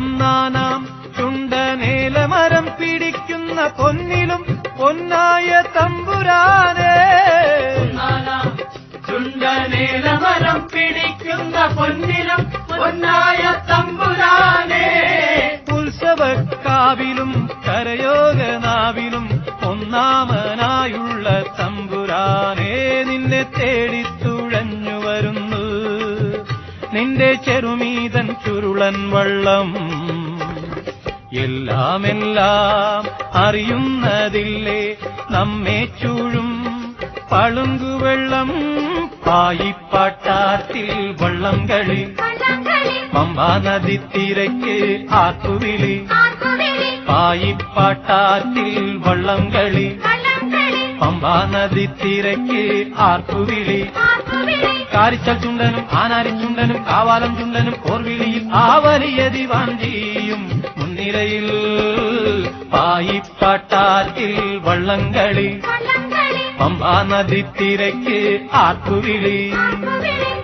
ഒന്നാനാം ചുണ്ടനേലമരം പിടിക്കുന്ന പൊന്നിലും പൊന്നായ തമ്പുരാനെ. ചുണ്ടനേലമരം പിടിക്കുന്ന പൊന്നിലും പൊന്നായ തമ്പുരാനേ. ഉത്സവക്കാവിലും കരയോഗനാവിലും ഒന്നാമനായുള്ള തമ്പുരാനേ നിന്നെ തേടി തുഴഞ്ഞു വരുന്നു നിന്റെ ചെറുമീതൻ ചുരുളൻ വള്ളം എല്ലാം എല്ലാം അറിയുന്നതില്ലേ? നമ്മെ ചൂഴും പളുങ്കുവെള്ളം പായിപ്പാട്ടാത്തിൽ വള്ളം കളി പമ്പാ നദിത്തീരയ്ക്ക് ആക്കുവിളി പായിപ്പാട്ടാത്തിൽ വള്ളം കളി പമ്പാ നദിത്തീരയ്ക്ക് ആർക്കുവിളി. കാരിച്ചൽ ചുണ്ടനും ആനാരി ചുണ്ടനും കാവാലം ചുണ്ടനും പോർവിളിയിൽ ആ വലിയ ദിവാഞ്ചിയും മുൻനിരയിൽ പായിപ്പാട്ടാത്തിൽ വള്ളംകളി. പമ്പാ നദിത്തിരയ്ക്ക് ആർക്കുവിളി ആർപ്പുവിളി.